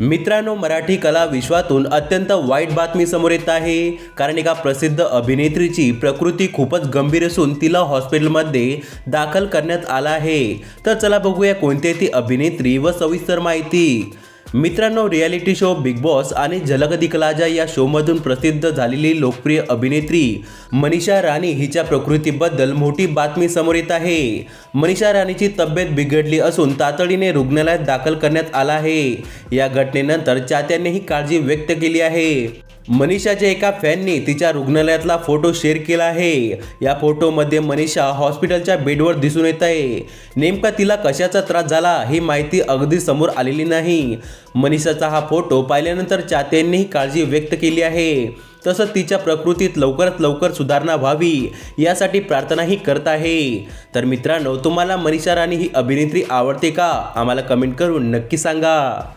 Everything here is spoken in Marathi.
मित्रांनो मराठी कला विश्वातून अत्यंत वाईट बातमी समोर येत आहे. कारण एका प्रसिद्ध अभिनेत्रीची प्रकृती खूपच गंभीर असून तिला हॉस्पिटलमध्ये दाखल करण्यात आला आहे. तर चला बघूया कोणती ती अभिनेत्री व सविस्तर माहिती. मित्रांनो रियालिटी शो बिग बॉस आणि झलक दिखलाजा या शोमधून प्रसिद्ध झालेली लोकप्रिय अभिनेत्री मनीषा राणी हिच्या प्रकृतीबद्दल मोठी बातमी समोर येत आहे. मनीषा राणीची तब्येत बिघडली असून तातडीने रुग्णालयात दाखल करण्यात आला आहे. या घटनेनंतर चात्यांनीही काळजी व्यक्त केली आहे. मनीषाच्या एका फॅननी तिच्या रुग्णालयातला फोटो शेअर केला आहे. या फोटोमध्ये मनीषा हॉस्पिटलच्या बेडवर दिसून येत आहे. नेमका तिला कशाचा त्रास झाला ही माहिती अगदी समोर आलेली नाही. मनीषाचा हा फोटो पाहिल्यानंतर चाहत्यांनीही काळजी व्यक्त केली आहे. तसंच तिच्या प्रकृतीत लवकरात लवकर सुधारणा व्हावी यासाठी प्रार्थनाही करत आहे. तर मित्रांनो तुम्हाला मनीषा राणी ही अभिनेत्री आवडते का? आम्हाला कमेंट करून नक्की सांगा.